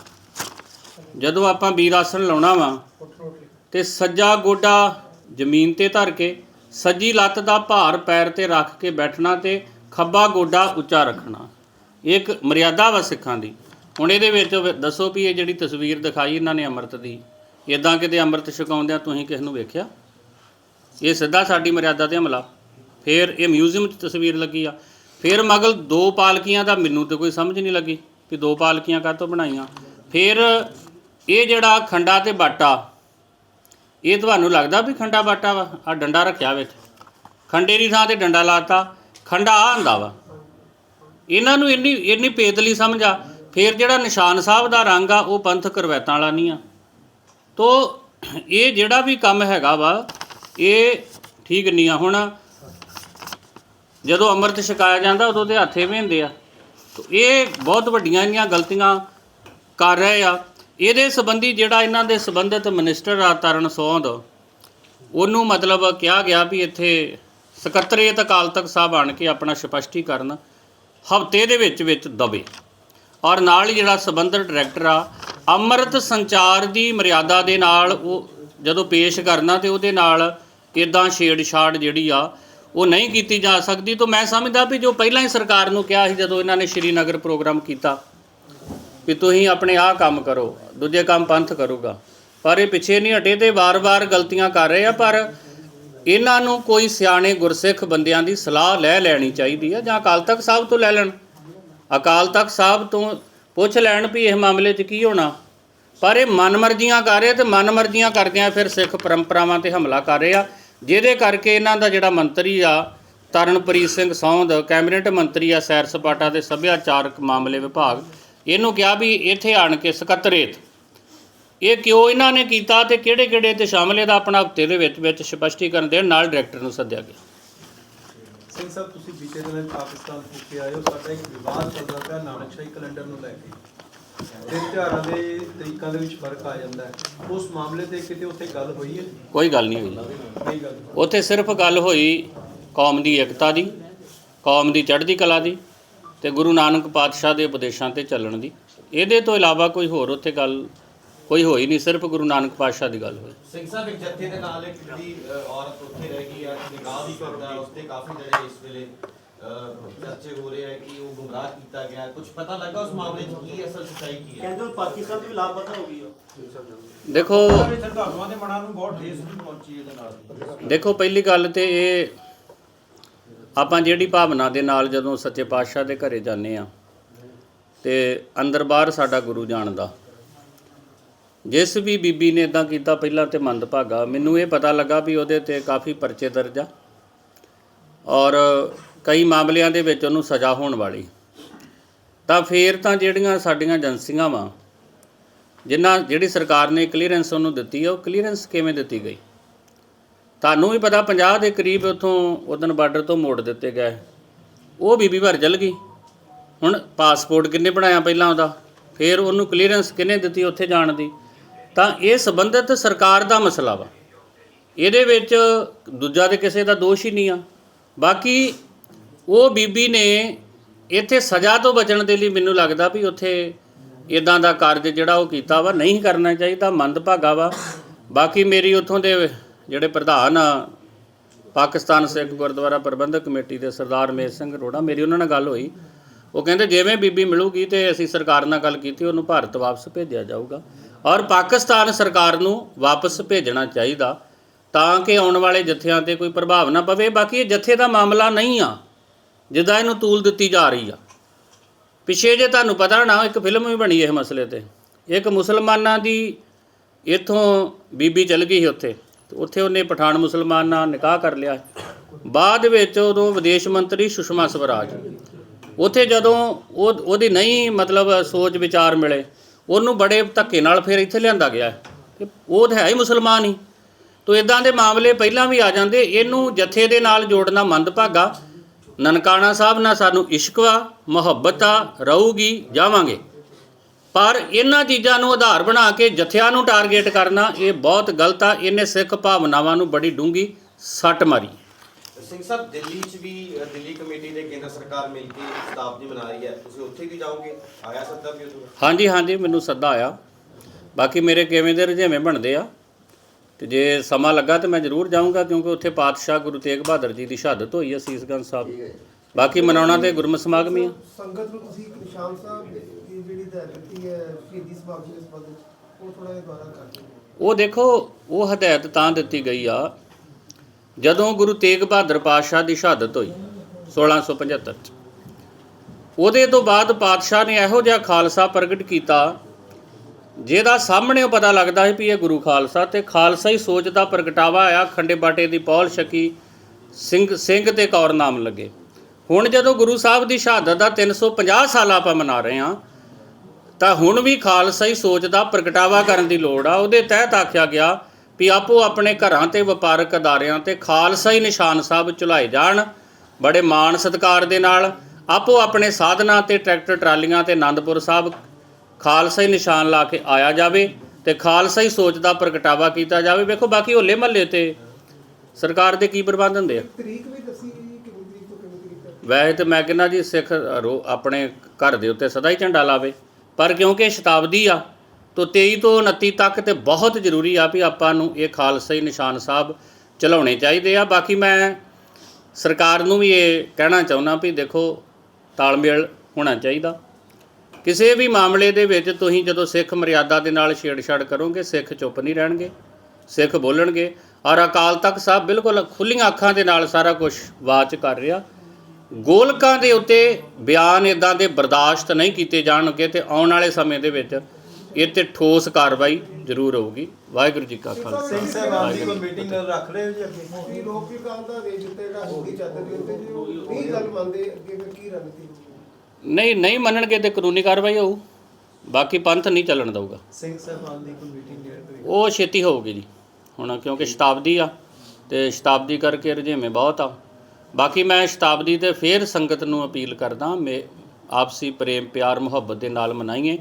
ਜਦੋਂ ਆਪਾਂ ਵੀਰ ਆਸਣ ਲਾਉਣਾ ਵਾ ਤੇ ਸੱਜਾ ਗੋਡਾ ਜ਼ਮੀਨ ਤੇ ਧਰ ਕੇ ਸੱਜੀ ਲੱਤ ਦਾ ਭਾਰ ਪੈਰ ਤੇ ਰੱਖ ਕੇ ਬੈਠਣਾ ਤੇ ਖੱਬਾ ਗੋਡਾ ਉੱਚਾ ਰੱਖਣਾ। ਇਹ ਇੱਕ ਮਰਿਆਦਾ ਵਾ ਸਿੱਖਾਂ ਦੀ। ਹੁਣ ਇਹਦੇ ਵਿੱਚ ਦੱਸੋ ਵੀ ਇਹ ਜਿਹੜੀ ਤਸਵੀਰ ਦਿਖਾਈ ਇਹਨਾਂ ਨੇ ਅੰਮ੍ਰਿਤ ਦੀ ਇਦਾਂ ਕਿਤੇ ਅੰਮ੍ਰਿਤ ਛਕਾਉਂਦਿਆਂ ਤੁਸੀਂ ਕਿਸ ਨੂੰ ਵੇਖਿਆ? ਇਹ ਸਿੱਧਾ ਸਾਡੀ ਮਰਿਆਦਾ ਤੇ ਹਮਲਾ। ਫਿਰ ਇਹ ਮਿਊਜ਼ੀਅਮ 'ਚ ਤਸਵੀਰ ਲੱਗੀ ਆ। ਫਿਰ ਮਗਲ ਦੋ ਪਾਲਕੀਆਂ ਦਾ ਮੈਨੂੰ ਤੇ ਕੋਈ ਸਮਝ ਨਹੀਂ ਲੱਗੀ। ਵੀ ਦੋ ਪਾਲਕੀਆਂ ਕਾਹਤੋਂ ਬਣਾਈਆਂ। ਫਿਰ ਇਹ ਜਿਹੜਾ ਖੰਡਾ ਤੇ ਬਾਟਾ, ਇਹ ਤੁਹਾਨੂੰ ਲੱਗਦਾ ਵੀ ਖੰਡਾ ਬਾਟਾ ਵਾ? ਆ ਡੰਡਾ ਰੱਖਿਆ ਵਿੱਚ ਖੰਡੇ ਦੀ ਥਾਂ ਤੇ ਡੰਡਾ ਲਾਤਾ। ਖੰਡਾ ਆ ਹੁੰਦਾ ਵਾ। ਇਹਨਾਂ ਨੂੰ ਇੰਨੀ ਇੰਨੀ ਪੇਤਲੀ ਸਮਝ ਆ। ਫਿਰ ਜਿਹੜਾ ਨਿਸ਼ਾਨ ਸਾਹਿਬ ਦਾ ਰੰਗ ਆ, ਉਹ ਪੰਥ ਰਵਾਇਤਾਂ ਵਾਲਾ ਨਹੀਂ ਆ। ਤੋ ਇਹ ਜਿਹੜਾ ਵੀ ਕੰਮ ਹੈਗਾ ਵਾ, ਇਹ ਠੀਕ ਨਹੀਂ ਆ ਹੁਣ। ਜਦੋਂ ਅੰਮ੍ਰਿਤ ਛਕਾਇਆ ਜਾਂਦਾ, ਉਦੋਂ ਦੇ ਹੱਥੇ ਵਹਿੰਦੇ ਆ। ਤੋ ਇਹ ਬਹੁਤ ਵੱਡੀਆਂ ਇਹਨੀਆਂ ਗਲਤੀਆਂ ਕਰ ਰਹੇ ਆ। ਇਹਦੇ ਸੰਬੰਧੀ ਜਿਹੜਾ ਇਹਨਾਂ ਦੇ ਸੰਬੰਧਿਤ ਮਿਨਿਸਟਰ ਆ ਤਰਨ ਸੋਂਦ, ਉਹਨੂੰ ਮਤਲਬ ਕਿਹਾ ਗਿਆ ਵੀ ਇੱਥੇ ਸਕੱਤਰੇਤ ਅਕਾਲ ਤਖਤ ਸਾਹਿਬ ਆਣ ਕੇ ਆਪਣਾ ਸਪਸ਼ਟੀਕਰਨ ਹਫ਼ਤੇ ਦੇ ਵਿੱਚ ਵਿੱਚ ਦਵੇ। ਔਰ ਨਾਲ ਹੀ ਜਿਹੜਾ ਸੰਬੰਧਿਤ ਡਾਇਰੈਕਟਰ ਆ, ਅੰਮ੍ਰਿਤ ਸੰਚਾਰ ਦੀ ਮਰਿਆਦਾ ਦੇ ਨਾਲ ਉਹ ਜਦੋਂ ਪੇਸ਼ ਕਰਨਾ ਤੇ ਉਹਦੇ ਨਾਲ ਇਦਾਂ ਛੇੜਛਾੜ ਜਿਹੜੀ ਆ ਉਹ ਨਹੀਂ ਕੀਤੀ ਜਾ ਸਕਦੀ, ਤਾਂ ਮੈਂ ਸਮਝਦਾ ਵੀ ਜੋ ਪਹਿਲਾਂ ਹੀ ਸਰਕਾਰ ਨੂੰ ਕਿਹਾ ਸੀ, ਜਦੋਂ ਇਹਨਾਂ ਨੇ ਸ਼੍ਰੀਨਗਰ ਪ੍ਰੋਗਰਾਮ ਕੀਤਾ, ਵੀ ਤੁਸੀਂ ਆਪਣੇ ਆਹ ਕੰਮ ਕਰੋ, ਦੂਜੇ ਕੰਮ ਪੰਥ ਕਰੂਗਾ। ਪਰ ਇਹ ਪਿੱਛੇ ਨਹੀਂ ਹਟੇ, ਤੇ ਵਾਰ-ਵਾਰ ਗਲਤੀਆਂ ਕਰ ਰਹੇ ਆ, ਪਰ ਇਹਨਾਂ ਨੂੰ ਕੋਈ ਸਿਆਣੇ ਗੁਰਸਿੱਖ ਬੰਦਿਆਂ ਦੀ ਸਲਾਹ ਲੈ ਲੈਣੀ ਚਾਹੀਦੀ ਹੈ ਜਾਂ ਅਕਾਲ ਤਖਤ ਸਾਹਿਬ ਤੋਂ ਲੈ ਲੈਣ। ਅਕਾਲ ਤਖਤ ਸਾਹਿਬ ਤੋਂ ਪੁੱਛ ਲੈਣ ਵੀ ਇਹ ਮਾਮਲੇ 'ਚ ਕੀ ਹੋਣਾ। ਪਰ ਇਹ ਮਨਮਰਜ਼ੀਆਂ ਕਰ ਰਹੇ ਤੇ ਮਨਮਰਜ਼ੀਆਂ ਕਰਦਿਆਂ ਫਿਰ ਸਿੱਖ ਪਰੰਪਰਾਵਾਂ ਤੇ ਹਮਲਾ ਕਰ ਰਹੇ ਆ। ਜਿਹਦੇ ਕਰਕੇ ਇਹਨਾਂ ਦਾ ਜਿਹੜਾ ਮੰਤਰੀ ਆ, ਤਰਨਪ੍ਰੀਤ ਸਿੰਘ ਸੌਂਦ, ਕੈਬਨਿਟ ਮੰਤਰੀ ਆ ਸੈਰ ਸਪਾਟਾ ਤੇ ਸੱਭਿਆਚਾਰਕ ਮਾਮਲੇ ਵਿਭਾਗ, ਇਹਨੂੰ ਕਿਹਾ ਵੀ ਇੱਥੇ ਆਣ ਕੇ ਸਕੱਤਰੇਤ। ਇਹ ਕਿਉਂ ਇਹਨਾਂ ਨੇ ਕੀਤਾ ਤੇ ਕਿਹੜੇ ਕਿਹੜੇ ਤੇ ਸ਼ਾਮਲ ਇਹਦਾ ਆਪਣਾ ਹਫ਼ਤੇ ਦੇ ਵਿੱਚ ਵਿੱਚ ਸਪਸ਼ਟੀਕਰਨ ਦੇਣ ਨਾਲ ਡਾਇਰੈਕਟਰ ਨੂੰ ਸੱਦਿਆ ਗਿਆ। ਸਿੰਘ ਸਾਹਿਬ, ਤੁਸੀਂ ਬੀਤੇ ਦਿਨ ਪਾਕਿਸਤਾਨ ਹੋ ਕੇ ਆਏ ਹੋ, ਸਾਡਾ ਇੱਕ ਵਿਵਾਦ ਚੱਲਦਾ ਪਿਆ ਨਾਨਕਸ਼ਾਹੀ ਕੈਲੰਡਰ ਨੂੰ ਲੈ ਕੇ। ਤੇ ਤਿਉਹਾਰਾਂ ਦੇ ਤਰੀਕਾਂ ਦੇ ਵਿੱਚ ਫ਼ਰਕ ਆ ਜਾਂਦਾ ਹੈ। ਉਸ ਮਾਮਲੇ ਤੇ ਕਿਤੇ ਉੱਥੇ ਗੱਲ ਹੋਈ ਹੈ? ਕੋਈ ਗੱਲ ਨਹੀਂ ਹੋਈ। ਨਹੀਂ ਗੱਲ ਉੱਥੇ ਸਿਰਫ ਗੱਲ ਹੋਈ ਕੌਮ ਦੀ ਏਕਤਾ ਦੀ ਕੌਮ ਦੀ ਚੜ੍ਹਦੀ ਕਲਾ ਦੀ ਤੇ ਗੁਰੂ ਨਾਨਕ ਪਾਤਸ਼ਾਹ ਦੇ ਉਪਦੇਸ਼ਾਂ ਤੇ ਚੱਲਣ ਦੀ। ਇਹਦੇ ਤੋਂ ਇਲਾਵਾ ਕੋਈ ਹੋਰ ਉੱਥੇ ਗੱਲ ਕੋਈ ਹੋਈ ਨਹੀਂ ਸਿਰਫ ਗੁਰੂ ਨਾਨਕ ਪਾਤਸ਼ਾਹ ਦੀ ਗੱਲ ਹੋਈ। ਸਿੰਘ ਸਾਹਿਬ ਇੱਕ ਜੱਥੇ ਦੇ ਨਾਲ ਇੱਕ ਜਿਹੜੀ ਅ, ਔਰਤ ਉੱਥੇ ਰਹਿ ਗਈ ਹੈ ਨਿਕਾਹ ਵੀ ਕਰਦਾ ਉਸ ਤੇ ਕਾਫੀ ਜਿਹੜੇ ਇਸ ਵੇਲੇ ਚਰਚੇ ਹੋ ਰਹੇ ਹੈ ਕਿ ਉਹ ਗੁੰਮਰਾਹ ਕੀਤਾ ਗਿਆ ਕੁਝ ਪਤਾ ਲੱਗਾ ਉਸ ਮਾਮਲੇ 'ਚ ਕੀ ਅਸਲ ਸੱਚਾਈ ਕੀ ਹੈ? ਕਹਿੰਦੇ ਉਹ ਪਾਕਿਸਤਾਨ ਤੋਂ ਵੀ ਲਾਪਤਾ ਹੋ ਗਈ ਉਹ ਦੇਖੋ ਸਾਰੇ ਸ਼ਰਧਾਲੂਆਂ ਦੇ ਮਨਾਂ ਨੂੰ ਬਹੁਤ ਠੇਸ ਵੀ ਪਹੁੰਚੀ ਇਹਦੇ ਨਾਲ। ਦੇਖੋ ਪਹਿਲੀ ਗੱਲ ਤੇ ਇਹ ਆਪਾਂ ਜਿਹੜੀ ਭਾਵਨਾ ਦੇ ਨਾਲ ਜਦੋਂ ਸੱਚੇ ਪਾਤਸ਼ਾਹ ਦੇ ਘਰੇ ਜਾਂਦੇ ਆ ਤੇ ਅੰਦਰ ਬਾਹਰ ਸਾਡਾ ਗੁਰੂ ਜਾਣਦਾ। ਜਿਸ ਵੀ ਬੀਬੀ ਨੇ ਇਦਾਂ ਕੀਤਾ ਪਹਿਲਾਂ ਤੇ ਮੰਦਭਾਗਾ। ਮੈਨੂੰ ਇਹ ਪਤਾ ਲੱਗਾ ਵੀ ਉਹਦੇ ਤੇ ਕਾਫੀ ਪਰਚੇ ਦਰਜ ਆ। ਔਰ ਕਈ ਮਾਮਲਿਆਂ ਦੇ ਵਿੱਚ ਉਹਨੂੰ ਸਜ਼ਾ ਹੋਣ ਵਾਲੀ। ਤਾਂ ਫੇਰ ਤਾਂ ਜਿਹੜੀਆਂ ਸਾਡੀਆਂ ਏਜੰਸੀਆਂ ਵਾ, ਜਿਨ੍ਹਾਂ, ਜਿਹੜੀ ਸਰਕਾਰ ਨੇ ਕਲੀਅਰੈਂਸ ਉਹਨੂੰ ਦਿੱਤੀ ਹੈ ਉਹ ਕਲੀਅਰੈਂਸ ਕਿਵੇਂ ਦਿੱਤੀ ਗਈ? ਤੁਹਾਨੂੰ ਵੀ ਪਤਾ 50 ਦੇ ਕਰੀਬ ਉਥੋਂ ਉਦਨ ਬਾਰਡਰ ਤੋਂ ਮੋੜ ਦਿੱਤੇ ਗਏ। ਉਹ ਬੀਬੀ ਭਰ ਚਲ ਗਈ। ਹੁਣ ਪਾਸਪੋਰਟ ਕਿੰਨੇ ਬਣਾਇਆ ਪਹਿਲਾਂ ਉਹਦਾ? ਫਿਰ ਉਹਨੂੰ ਕਲੀਅਰੈਂਸ ਕਿੰਨੇ ਦਿੱਤੀ ਉੱਥੇ ਜਾਣ ਦੀ? ਤਾਂ ਇਹ ਸੰਬੰਧਿਤ ਸਰਕਾਰ ਦਾ ਮਸਲਾ ਵਾ। ਇਹਦੇ ਵਿੱਚ ਦੂਜਾ ਤੇ ਕਿਸੇ ਦਾ ਦੋਸ਼ ਹੀ ਨਹੀਂ ਆ। ਬਾਕੀ ਉਹ ਬੀਬੀ ਨੇ ਇੱਥੇ ਸਜ਼ਾ ਤੋਂ ਬਚਣ ਦੇ ਲਈ ਮੈਨੂੰ ਲੱਗਦਾ ਵੀ ਉੱਥੇ ਇਦਾਂ ਦਾ ਕਾਰਜ ਜਿਹੜਾ ਉਹ ਕੀਤਾ ਵਾ, ਨਹੀਂ ਕਰਨਾ ਚਾਹੀਦਾ ਮੰਦਭਾਗਾ ਵਾ। ਬਾਕੀ ਮੇਰੀ ਉੱਥੋਂ ਦੇ ਜਿਹੜੇ ਪ੍ਰਧਾਨ ਆ, ਪਾਕਿਸਤਾਨ ਸਿੱਖ ਗੁਰਦੁਆਰਾ ਪ੍ਰਬੰਧਕ ਕਮੇਟੀ ਦੇ ਸਰਦਾਰ ਮੇਰ ਸਿੰਘ ਅਰੋੜਾ, ਮੇਰੀ ਉਹਨਾਂ ਨਾਲ ਗੱਲ ਹੋਈ। ਉਹ ਕਹਿੰਦੇ, ਜਿਵੇਂ ਬੀਬੀ ਮਿਲੂਗੀ ਤੇ ਅਸੀਂ ਸਰਕਾਰ ਨਾਲ ਗੱਲ ਕੀਤੀ, ਉਹਨੂੰ ਭਾਰਤ ਵਾਪਸ ਭੇਜਿਆ ਜਾਊਗਾ। ਔਰ ਪਾਕਿਸਤਾਨ ਸਰਕਾਰ ਨੂੰ ਵਾਪਸ ਭੇਜਣਾ ਚਾਹੀਦਾ, ਤਾਂ ਕਿ ਆਉਣ ਵਾਲੇ ਜਥਿਆਂ ਤੇ ਕੋਈ ਪ੍ਰਭਾਵ ਨਾ ਪਵੇ। ਬਾਕੀ ਇਹ ਜਥੇ ਦਾ ਮਾਮਲਾ ਨਹੀਂ ਆ। ਜਿੱਦਾਂ ਇਹਨੂੰ ਤੂਲ ਦਿੱਤੀ ਜਾ ਰਹੀ ਆ। ਪਿਛੇ ਜੇ ਤੁਹਾਨੂੰ ਪਤਾ ਨਾ, ਇੱਕ ਫਿਲਮ ਵੀ ਬਣੀ ਇਹ ਮਸਲੇ ਤੇ। ਇੱਕ ਮੁਸਲਮਾਨਾਂ ਦੀ ਇੱਥੋਂ ਬੀਬੀ ਚਲ ਗਈ ਸੀ ਉੱਥੇ। ਉੱਥੇ ਉਹਨੇ ਪਠਾਨ ਮੁਸਲਮਾਨ ਨਾਲ ਨਿਕਾਹ ਕਰ ਲਿਆ। ਬਾਅਦ ਵਿੱਚ ਉਦੋਂ ਵਿਦੇਸ਼ ਮੰਤਰੀ ਸੁਸ਼ਮਾ ਸਵਰਾਜ। ਉੱਥੇ ਜਦੋਂ ਉਹ ਉਹਦੀ ਨਹੀਂ ਮਤਲਬ ਸੋਚ ਵਿਚਾਰ ਮਿਲੇ, ਉਹਨੂੰ ਬੜੇ ਧੱਕੇ ਨਾਲ ਫਿਰ ਇੱਥੇ ਲਿਆਂਦਾ ਗਿਆ। ਕਿ ਉਹ ਤਾਂ ਹੈ ਹੀ ਮੁਸਲਮਾਨ ਹੀ। ਤੋ ਇਦਾਂ ਦੇ ਮਾਮਲੇ ਪਹਿਲਾਂ ਵੀ ਆ ਜਾਂਦੇ। ਇਹਨੂੰ ਜਥੇ ਦੇ ਨਾਲ ਜੋੜਨਾ ਮੰਦਭਾਗਾ। ਨਨਕਾਣਾ ਸਾਹਿਬ ਨਾਲ ਸਾਨੂੰ ਇਸ਼ਕ ਵਾ ਮੁਹੱਬਤ ਆ ਰਹੂਗੀ ਜਾਵਾਂਗੇ। ਪਰ ਇਹਨਾਂ ਚੀਜ਼ਾਂ ਨੂੰ ਆਧਾਰ ਬਣਾ ਕੇ ਜਥਿਆਂ ਨੂੰ ਟਾਰਗੇਟ ਕਰਨਾ ਇਹ ਬਹੁਤ ਗਲਤ ਆ। ਇਹਨੇ ਸਿੱਖ ਭਾਵਨਾਵਾਂ ਨੂੰ ਬੜੀ ਡੂੰਗੀ ਸੱਟ ਮਾਰੀ। ਸਿੰਘ ਸਾਹਿਬ ਦਿੱਲੀ 'ਚ ਵੀ ਦਿੱਲੀ ਕਮੇਟੀ ਦੇ ਕੇਂਦਰ ਸਰਕਾਰ ਮਿਲ ਕੇ ਸ਼ਤਾਬਦੀ ਮਨਾ ਰਹੀ ਹੈ। ਤੁਸੀਂ ਉੱਥੇ ਵੀ ਜਾਓਗੇ? ਆਇਆ ਸੱਦਾ ਵੀ ਉਦੋਂ ਹਾਂਜੀ ਹਾਂਜੀ ਮੈਨੂੰ ਸੱਦਾ ਆਇਆ। ਬਾਕੀ ਮੇਰੇ ਕਿਵੇਂ ਦੇ ਰੁਝੇਵੇਂ ਬਣਦੇ ਆ। ਤੇ ਜੇ ਸਮਾਂ ਲੱਗਾ ਤੇ ਮੈਂ ਜ਼ਰੂਰ ਜਾਊਂਗਾ ਕਿਉਂਕਿ ਉੱਥੇ ਪਾਤਸ਼ਾਹ ਗੁਰੂ ਤੇਗ ਬਹਾਦਰ ਜੀ ਦੀ ਸ਼ਹਾਦਤ ਹੋਈ ਹੈ ਸੀਸਗੰਜ ਸਾਹਿਬ। ਬਾਕੀ ਮਨਾਉਣਾ ਤੇ ਗੁਰਮਤਿ ਸਮਾਗਮ ਹੀ ਆ। ਸੰਗਤ ਨੂੰ ਤੁਸੀਂ ਨਿਸ਼ਾਨ ਸਾਹਿਬ ਦੀ ਜਿਹੜੀ ਹਦਾਇਤ ਦਿੱਤੀ ਹੈ ਸ਼ਹੀਦੀ ਸਮਾਗਮ ਦੇ ਸੰਬੰਧ ਵਿੱਚ ਉਹ ਥੋੜਾ ਜਿਹਾ ਦੁਆਰਾ ਕਰ ਦਿਓ। ਉਹ ਦੇਖੋ ਉਹ ਹਦਾਇਤ ਤਾਂ ਦਿੱਤੀ ਗਈ ਆ ਜਦੋਂ ਗੁਰੂ ਤੇਗ ਬਹਾਦਰ ਪਾਤਸ਼ਾਹ ਦੀ ਸ਼ਹਾਦਤ ਹੋਈ 1675 ਚ। ਉਹਦੇ ਤੋਂ ਬਾਅਦ ਪਾਤਸ਼ਾਹ ਨੇ ਇਹੋ ਜਿਹਾ ਖਾਲਸਾ ਪ੍ਰਗਟ ਕੀਤਾ ਜਿਹਦਾ ਸਾਹਮਣੇ ਪਤਾ ਲੱਗਦਾ ਹੈ ਵੀ ਇਹ ਗੁਰੂ ਖਾਲਸਾ ਤੇ ਖਾਲਸਾ ਹੀ ਸੋਚ ਦਾ ਪ੍ਰਗਟਾਵਾ ਆ ਖੰਡੇ ਬਾਟੇ ਦੀ ਪੌਲ ਸ਼ਕੀ ਸਿੰਘ ਸਿੰਘ ਤੇ ਕੌਰ ਨਾਮ ਲੱਗੇ। ਹੁਣ ਜਦੋਂ ਗੁਰੂ ਸਾਹਿਬ ਦੀ ਸ਼ਹਾਦਤ ਦਾ 350 ਸਾਲ ਆਪਾਂ ਮਨਾ ਰਹੇ ਹਾਂ, ਤਾਂ ਹੁਣ ਵੀ ਖਾਲਸਾ ਹੀ ਸੋਚ ਦਾ ਪ੍ਰਗਟਾਵਾ ਕਰਨ ਦੀ ਲੋੜ ਆ। ਉਹਦੇ ਤਹਿਤ ਆਖਿਆ ਗਿਆ ਵੀ ਆਪੋ ਆਪਣੇ ਘਰਾਂ ਤੇ ਵਪਾਰਕ ਅਦਾਰਿਆਂ ਤੇ ਖਾਲਸਾ ਹੀ ਨਿਸ਼ਾਨ ਸਾਹਿਬ ਚੁਲਾਏ ਜਾਣ, ਬੜੇ ਮਾਣ ਸਤਿਕਾਰ ਦੇ ਨਾਲ, ਆਪੋ ਆਪਣੇ ਸਾਧਨਾਂ ਤੇ ਟਰੈਕਟਰ, ਟਰਾਲੀਆਂ ਤੇ ਆਨੰਦਪੁਰ ਸਾਹਿਬ ਖਾਲਸਾ ਹੀ ਨਿਸ਼ਾਨ ਲਾ ਕੇ ਆਇਆ ਜਾਵੇ ਤੇ ਖਾਲਸਾ ਹੀ ਸੋਚ ਦਾ ਪ੍ਰਗਟਾਵਾ ਕੀਤਾ ਜਾਵੇ। ਵੇਖੋ ਬਾਕੀ ਹੋਲੇ ਮਹੱਲੇ ਤੇ ਸਰਕਾਰ ਦੇ ਕੀ ਪ੍ਰਬੰਧ ਹੁੰਦੇ ਆ? ਤਰੀਕ ਵੀ ਦੱਸੀ ਕਿੰਨੀ ਤਰੀਕ ਤੋਂ ਕਿੰਨੀ ਤਰੀਕ ਤੱਕ? ਵੈਸੇ ਤੇ ਮੈਂ ਕਹਿੰਦਾ ਜੀ ਸਿੱਖ ਰੋ- ਆਪਣੇ ਘਰ ਦੇ ਉੱਤੇ ਸਦਾ ਹੀ ਝੰਡਾ ਲਾਵੇ। ਪਰ ਕਿਉਂਕਿ ਸ਼ਤਾਬਦੀ ਆ ਤੋਂ 23 ਤੋਂ 29 ਤੱਕ ਤੇ ਬਹੁਤ ਜ਼ਰੂਰੀ ਆ ਵੀ ਆਪਾਂ ਨੂੰ ਇਹ ਖਾਲਸਾ ਹੀ ਨਿਸ਼ਾਨ ਸਾਹਿਬ ਚਲਾਉਣੇ ਚਾਹੀਦੇ ਆ। ਬਾਕੀ ਮੈਂ ਸਰਕਾਰ ਨੂੰ ਵੀ ਇਹ ਕਹਿਣਾ ਚਾਹੁੰਦਾ ਵੀ ਦੇਖੋ ਤਾਲਮੇਲ ਹੋਣਾ ਚਾਹੀਦਾ। ਕਿਸੇ ਵੀ ਮਾਮਲੇ ਦੇ ਵਿੱਚ ਤੁਸੀਂ ਜਦੋਂ ਸਿੱਖ ਮਰਿਆਦਾ ਦੇ ਨਾਲ ਛੇੜਛਾੜ ਕਰੋਗੇ ਸਿੱਖ ਚੁੱਪ ਨਹੀਂ ਰਹਿਣਗੇ ਸਿੱਖ ਬੋਲਣਗੇ। ਔਰ ਅਕਾਲ ਤਖਤ ਸਾਹਿਬ ਬਿਲਕੁਲ ਖੁੱਲੀਆਂ ਅੱਖਾਂ ਦੇ ਨਾਲ ਸਾਰਾ ਕੁਝ ਵਾਚ ਕਰ ਰਿਹਾ। ਗੋਲਕਾਂ ਦੇ ਉੱਤੇ ਬਿਆਨ ਇਦਾਂ ਦੇ ਬਰਦਾਸ਼ਤ ਨਹੀਂ ਕੀਤੇ ਜਾਣਗੇ ਤੇ ਆਉਣ ਵਾਲੇ ਸਮੇਂ ਦੇ ਵਿੱਚ ਇਹ ਤੇ ਠੋਸ ਕਾਰਵਾਈ ਜ਼ਰੂਰ ਹੋਊਗੀ। ਵਾਹਿਗੁਰੂ ਜੀ ਕਾ ਖਾਲਸਾ। ਸਿੰਘ ਸਾਹਿਬ ਆਪ ਦੀ ਕੋਈ ਮੀਟਿੰਗ ਰੱਖ ਰਹੇ ਹੋ ਜੀ ਅੱਗੇ? ਕੀ ਲੋਕ ਕੀ ਕੰਮ ਦਾ ਦੇਸ਼ ਉੱਤੇ ਜਿਹੜਾ ਹਿੰਦੀ ਚਾਦਰ ਦੇ ਉੱਤੇ ਜੇ ਉਹ ਇਹ ਗੱਲ ਮੰਨਦੇ ਅੱਗੇ ਫਿਰ ਕੀ ਰਣਨੀਤੀ ਨਹੀਂ ਨਹੀਂ ਮੰਨਣਗੇ ਤੇ ਕਾਨੂੰਨੀ ਕਾਰਵਾਈ ਹੋਊ। ਬਾਕੀ ਪੰਥ ਨਹੀਂ ਚੱਲਣ ਦਊਗਾ। ਸਿੰਘ ਸਾਹਿਬ ਆਪ ਦੀ ਕੋਈ ਮੀਟਿੰਗ ਡੇਟ ਹੋਈ ਉਹ ਛੇਤੀ ਹੋਊਗੀ ਜੀ। ਹੁਣ ਕਿਉਂਕਿ ਸ਼ਤਾਬਦੀ ਆ ਤੇ ਸ਼ਤਾਬਦੀ ਕਰਕੇ ਰੁਝੇਵੇਂ ਬਹੁਤ ਆ। ਬਾਕੀ ਮੈਂ ਸ਼ਤਾਬਦੀ ਤੇ ਫੇਰ ਸੰਗਤ ਨੂੰ ਅਪੀਲ ਕਰਦਾ ਮੇ ਆਪਸੀ ਪ੍ਰੇਮ ਪਿਆਰ ਮੁਹੱਬਤ ਦੇ ਨਾਲ ਮਨਾਈਏ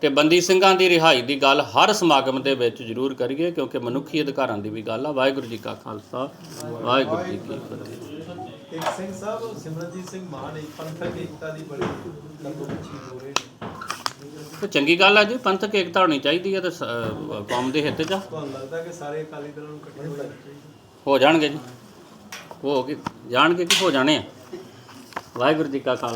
ਤੇ ਬੰਦੀ ਸਿੰਘਾਂ ਦੀ ਰਿਹਾਈ ਦੀ ਗੱਲ ਹਰ ਸਮਾਗਮ ਦੇ ਵਿੱਚ ਜ਼ਰੂਰ ਕਰੀਏ ਕਿਉਂਕਿ ਮਨੁੱਖੀ ਅਧਿਕਾਰਾਂ ਦੀ ਵੀ ਗੱਲ ਆ। ਵਾਹਿਗੁਰੂ ਜੀ ਕਾ ਖਾਲਸਾ ਵਾਹਿਗੁਰੂ ਜੀ ਕੀ ਫਤਿਹ। ਇੱਕ ਸਿੰਘ ਸਾਹਿਬ ਸਿਮਰਨਜੀਤ ਸਿੰਘ ਮਾਨ ਇੱਕ ਪੰਥਕ ਏਕਤਾ ਦੀ ਬੜੀ ਲੰਬੀ ਮੱਛੀ ਹੋ ਰਹੇ ਨੇ। ਤੇ ਚੰਗੀ ਗੱਲ ਆ ਜੀ ਪੰਥਕ ਏਕਤਾ ਹੋਣੀ ਚਾਹੀਦੀ ਹੈ ਤੇ ਕੌਮ ਦੇ ਹਿੱਤ 'ਚ। ਤੁਹਾਨੂੰ ਲੱਗਦਾ ਕਿ ਸਾਰੇ ਅਕਾਲੀ ਦਲਾਂ ਨੂੰ ਇਕੱਠੇ ਹੋਣਾ ਚਾਹੀਦਾ? ਹੋ ਜਾਣਗੇ ਜੀ। ਹੋ ਕੇ ਜਾਣਗੇ ਕਿ ਹੋ ਜਾਣੇ ਆ। ਵਾਹਿਗੁਰੂ ਜੀ ਕਾ ਖਾਲਸਾ।